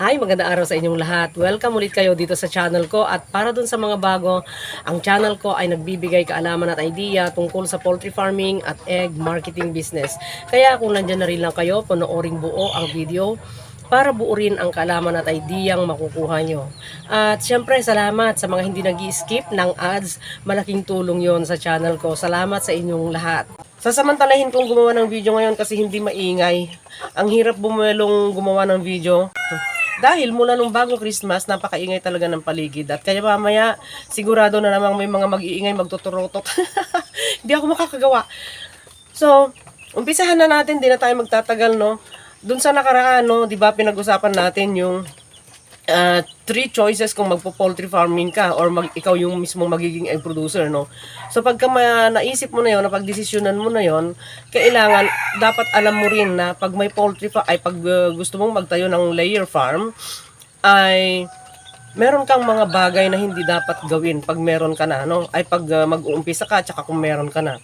Hi, magandang araw sa inyong lahat. Welcome ulit kayo dito sa channel ko at para dun sa mga bago, ang channel ko ay nagbibigay kaalaman at idea tungkol sa poultry farming at egg marketing business. Kaya kung nandyan na rin lang kayo, panooring buo ang video para buo rin ang kaalaman at ideyang makukuha nyo. At syempre, salamat sa mga hindi nag skip ng ads. Malaking tulong yon sa channel ko. Salamat sa inyong lahat. Sasamantalahin kong gumawa ng video ngayon kasi hindi maingay. Ang hirap bumuelong gumawa ng video. Dahil mula nung bago Christmas, napakaingay talaga ng paligid. At kaya mamaya, sigurado na namang may mga mag-iingay, magtuturotot. Hindi ako makakagawa. So, umpisahan na natin, di na tayo magtatagal, no? Doon sa nakaraan, no, di ba, pinag-usapan natin yung uh, three choices kung magpo-poultry farming ka or mag, ikaw yung mismo magiging egg producer, no? So, pagka ma, naisip mo na yon, napag-desisyonan mo na yon, kailangan, dapat alam mo rin na pag may poultry fa- ay pag uh, gusto mong magtayo ng layer farm, ay meron kang mga bagay na hindi dapat gawin pag meron ka na, no? Ay pag uh, mag-uumpisa ka, tsaka kung meron ka na.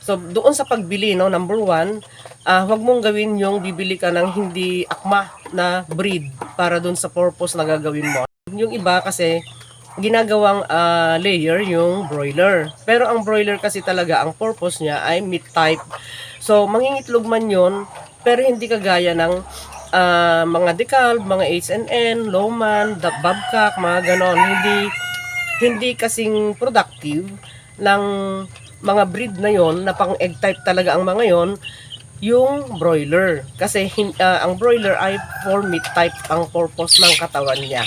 So, doon sa pagbili, no, number one, ah huwag mong gawin yung bibili ka ng hindi akma na breed para doon sa purpose na gagawin mo. Yung iba kasi, ginagawang ah, layer yung broiler. Pero ang broiler kasi talaga, ang purpose niya ay meat type. So, mangingitlog man yon pero hindi kagaya ng ah, mga decalb, mga H&N, lowman, babcock, mga ganon. Hindi, hindi kasing productive ng mga breed na yon na pang egg type talaga ang mga yon yung broiler. Kasi ah, ang broiler ay for meat type ang purpose ng katawan niya.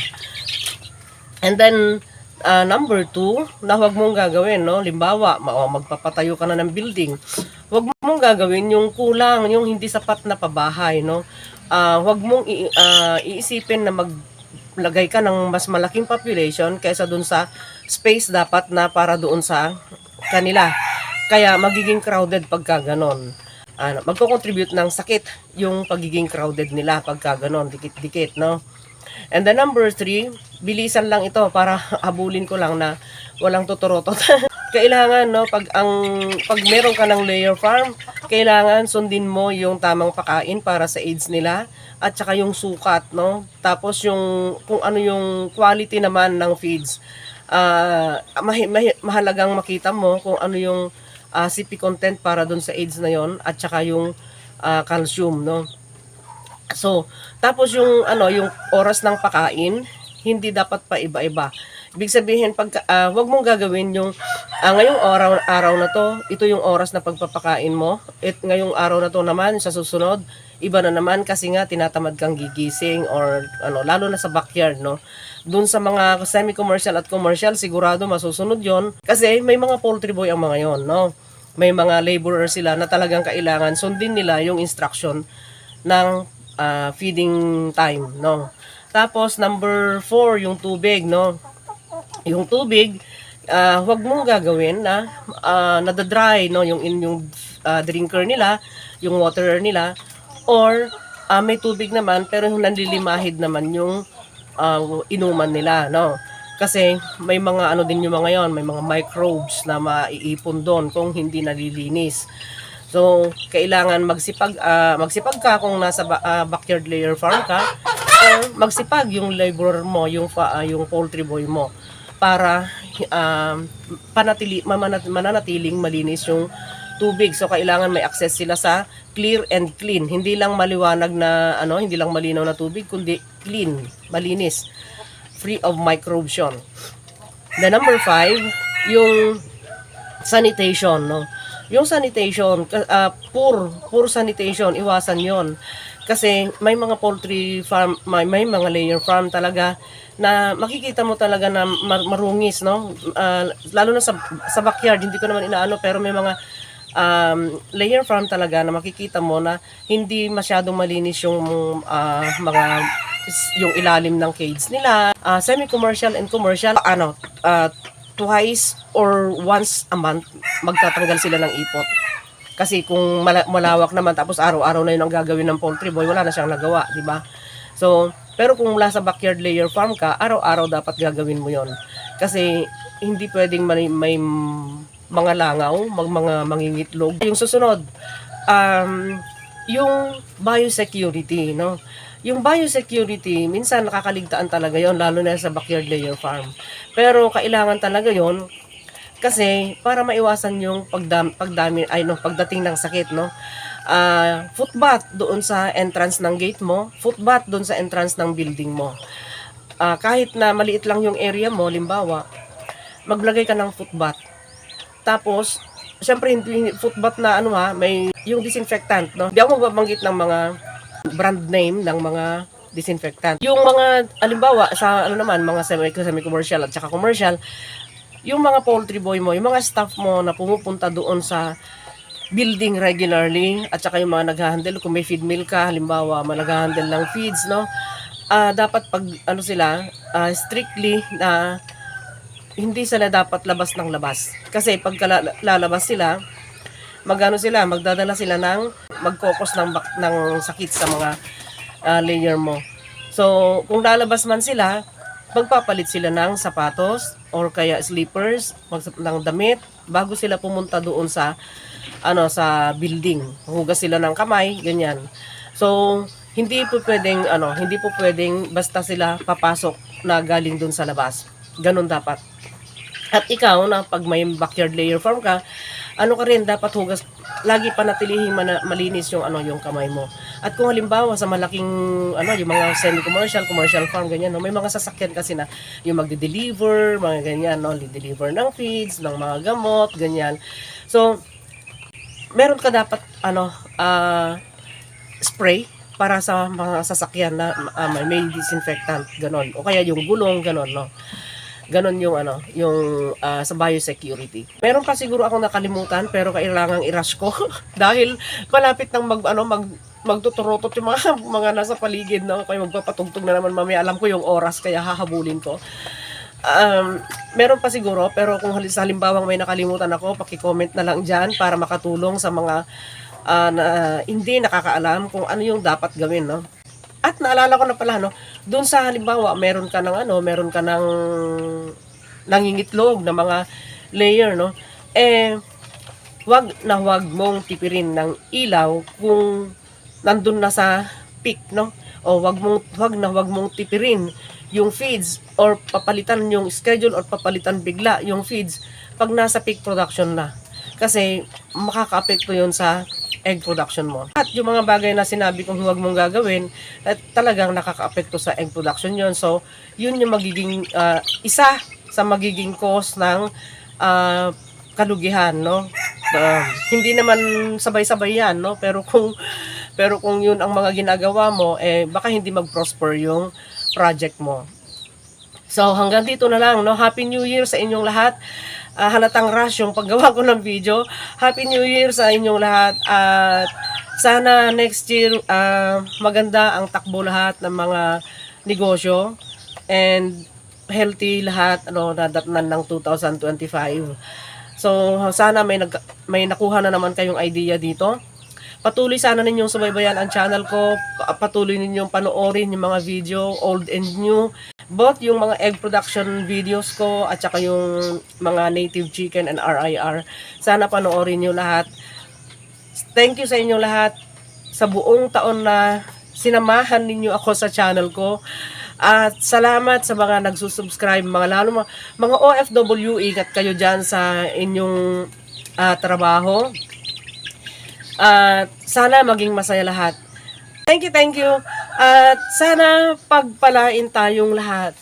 And then ah, number two na huwag mong gagawin no? Limbawa ma- o, magpapatayo ka na ng building. Huwag mong gagawin yung kulang yung hindi sapat na pabahay no? Ah, huwag mong i- ah, iisipin na mag lagay ka ng mas malaking population kaysa dun sa space dapat na para doon sa kanila. Kaya magiging crowded pagka ganon. Ano, magko-contribute ng sakit yung pagiging crowded nila pagka ganon, dikit-dikit, no? And the number three, bilisan lang ito para habulin ko lang na walang tutorotot. kailangan, no, pag ang pag meron ka ng layer farm, kailangan sundin mo yung tamang pakain para sa AIDS nila at saka yung sukat, no? Tapos yung kung ano yung quality naman ng feeds. Mahi- mahalagang makita mo kung ano yung ah, CP content para doon sa AIDS na yon at saka yung ah, calcium, no? So, tapos yung ano, yung oras ng pakain, hindi dapat pa iba-iba. Ibig sabihin pag ah, wag mong gagawin yung ah, ngayong araw araw na to, ito yung oras na pagpapakain mo. At ngayong araw na to naman sa susunod, iba na naman kasi nga tinatamad kang gigising or ano, lalo na sa backyard, no. Doon sa mga semi-commercial at commercial, sigurado masusunod 'yon kasi may mga poultry boy ang mga 'yon, no. May mga laborer sila na talagang kailangan sundin nila yung instruction ng ah, feeding time, no. Tapos number 4, yung tubig, no. Yung tubig, ah, huwag mong gagawin na uh, nadadry, no, yung in yung ah, drinker nila, yung waterer nila or ah, may tubig naman pero nanlilimahid naman yung ah, inuman nila, no. Kasi may mga ano din yung mga yon, may mga microbes na maiipon doon kung hindi nalilinis. So, kailangan magsipag ah, magsipag ka kung nasa ba- ah, backyard layer farm ka or magsipag yung laborer mo, yung fa- ah, yung poultry boy mo para um, panatili mananatiling malinis yung tubig. So kailangan may access sila sa clear and clean. Hindi lang maliwanag na ano, hindi lang malinaw na tubig kundi clean, malinis, free of microbes yun. The number five, yung sanitation, no? Yung sanitation, ka- ah, poor, poor sanitation, iwasan yon Kasi may mga poultry farm, may, may mga layer farm talaga na makikita mo talaga na mar- marungis, no? Ah, lalo na sa, sa backyard, hindi ko naman inaano, pero may mga um, layer farm talaga na makikita mo na hindi masyadong malinis yung ah, mga yung ilalim ng cage nila. Ah, semi-commercial and commercial, ano, ah, twice or once a month magtatanggal sila ng ipot. Kasi kung mala- malawak naman tapos araw-araw na yun ang gagawin ng poultry boy, wala na siyang nagawa, di ba? So, pero kung mula sa backyard layer farm ka, araw-araw dapat gagawin mo yon Kasi hindi pwedeng may, may mga langaw, mag, mga mangingitlog. Yung susunod, um, yung biosecurity, no? yung biosecurity, minsan nakakaligtaan talaga yon lalo na sa backyard layer farm. Pero kailangan talaga yon kasi para maiwasan yung pagdam, pagdami ay no, pagdating ng sakit no. Ah, footbath doon sa entrance ng gate mo, footbath doon sa entrance ng building mo. Ah, kahit na maliit lang yung area mo, limbawa, maglagay ka ng footbath. Tapos, syempre hindi footbath na ano ha, may yung disinfectant, no. Hindi ako magbabanggit ng mga brand name ng mga disinfectant. Yung mga alimbawa sa ano naman mga semi semi commercial at saka commercial, yung mga poultry boy mo, yung mga staff mo na pumupunta doon sa building regularly at saka yung mga naghahandle kung may feed mill ka halimbawa mga naghahandle ng feeds no ah dapat pag ano sila ah, strictly na hindi sila dapat labas ng labas kasi pag lalabas sila magano sila magdadala sila ng magkokos ng ng sakit sa mga ah, layer mo so kung lalabas man sila magpapalit sila ng sapatos or kaya slippers, ng damit bago sila pumunta doon sa ano sa building. Hugas sila ng kamay, ganyan. So, hindi po pwedeng ano, hindi po pwedeng basta sila papasok na galing doon sa labas. Ganun dapat. At ikaw na pag may backyard layer farm ka, ano ka rin dapat hugas lagi panatilihin mana, malinis yung ano yung kamay mo. At kung halimbawa sa malaking ano yung mga semi-commercial, commercial farm ganyan, no, may mga sasakyan kasi na yung magde-deliver, mga ganyan, no, deliver ng feeds, ng mga gamot, ganyan. So, meron ka dapat ano ah, spray para sa mga sasakyan na may, may disinfectant ganon o kaya yung gulong ganon no ganon yung ano yung ah, sa biosecurity. Meron pa siguro akong nakalimutan pero kailangang i-rush ko. Dahil malapit nang mag ano mag magtuturotot yung mga mga nasa paligid no? Kaya magpapatugtog na naman mamaya. Alam ko yung oras kaya hahabulin ko. Um, meron pa siguro, pero kung halimbawang may nakalimutan ako, paki-comment na lang dyan para makatulong sa mga ah, na hindi nakakaalam kung ano yung dapat gawin, no? At naalala ko na pala, no? Doon sa halimbawa, meron ka ng ano, meron ka ng nangingitlog na mga layer, no? Eh, wag na wag mong tipirin ng ilaw kung nandun na sa peak, no? O wag mong wag na wag mong tipirin yung feeds or papalitan yung schedule or papalitan bigla yung feeds pag nasa peak production na. Kasi makaka-apekto yun sa egg production mo. At yung mga bagay na sinabi kong huwag mong gagawin, at talagang nakaka-apekto sa egg production yun. So, yun yung magiging ah, isa sa magiging cause ng ah, kalugihan, no? Ah, hindi naman sabay-sabay yan, no? Pero kung pero kung yun ang mga ginagawa mo, eh baka hindi mag-prosper yung project mo. So hanggang dito na lang, no? Happy New Year sa inyong lahat. Ah, halatang rush yung paggawa ko ng video. Happy New Year sa inyong lahat. At sana next year ah, maganda ang takbo lahat ng mga negosyo and healthy lahat ano nadatnan ng 2025. So sana may nag, may nakuha na naman kayong idea dito. Patuloy sana ninyong subaybayan ang channel ko. Pa- Patuloy ninyong panoorin yung mga video, old and new. Both yung mga egg production videos ko at saka yung mga native chicken and RIR. Sana panoorin nyo lahat. Thank you sa inyong lahat sa buong taon na sinamahan ninyo ako sa channel ko. At salamat sa mga nagsusubscribe, mga lalo mga, mga OFW, ingat kayo dyan sa inyong ah, trabaho. At sana maging masaya lahat. Thank you, thank you. At sana pagpalain tayong lahat.